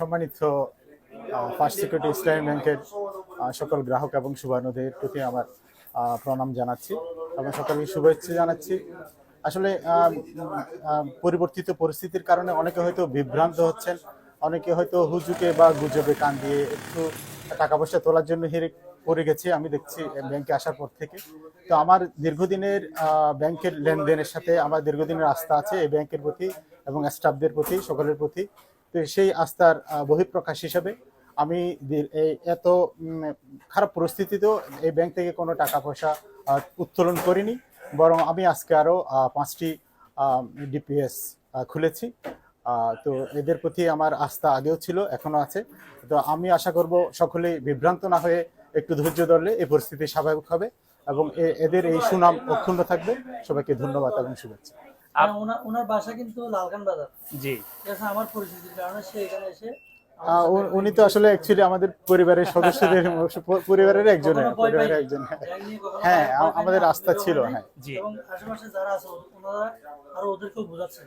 সম্মানিত first security ইসলামী ব্যাংকের সকল গ্রাহক এবং শুভানুদের প্রতি আমার প্রণাম জানাচ্ছি এবং সকলকে শুভেচ্ছা জানাচ্ছি। আসলে পরিবর্তিত পরিস্থিতির কারণে অনেকে হয়তো বিভ্রান্ত হচ্ছেন, অনেকে হয়তো হুজুকে বা গুজবে কান দিয়ে একটু টাকা পয়সা তোলার জন্য হেরে পড়ে গেছে, আমি দেখছি ব্যাংকে আসার পর থেকে। তো আমার দীর্ঘদিনের ব্যাংকের লেনদেনের সাথে আমার দীর্ঘদিনের আস্থা আছে এই ব্যাংকের প্রতি এবং স্টাফদের প্রতি, সকলের প্রতি। তো সেই আস্থার বহিঃপ্রকাশ হিসাবে আমি এই এত খারাপ পরিস্থিতিতেও এই ব্যাংক থেকে কোনো টাকা পয়সা উত্তোলন করিনি। বরং আমি আজকে আরও পাঁচটি ডিপিএস খুলেছি। তো এদের প্রতি আমার আস্থা আগেও ছিল এখনও আছে। তো আমি আশা করব সকলেই বিভ্রান্ত না হয়ে একটু ধৈর্য ধরলে এই পরিস্থিতি স্বাভাবিক হবে এবং এদের এই সুনাম অক্ষুণ্ণ থাকবে। সবাইকে ধন্যবাদ এবং শুভেচ্ছা। আর ওনার বাসা কিন্তু লালখান বাজার। জি। আমার পরিচিতির কারণে সে এখানে এসে উনি তো আসলে অ্যাকচুয়ালি আমাদের পরিবারের সদস্যদের পরিবারের একজন পরিবারের একজন হ্যাঁ। হ্যাঁ আমাদের রাস্তা ছিল। হ্যাঁ। জি আশেপাশে যারা আছে ওনারা আরও ওদেরকেও বোঝাচ্ছে।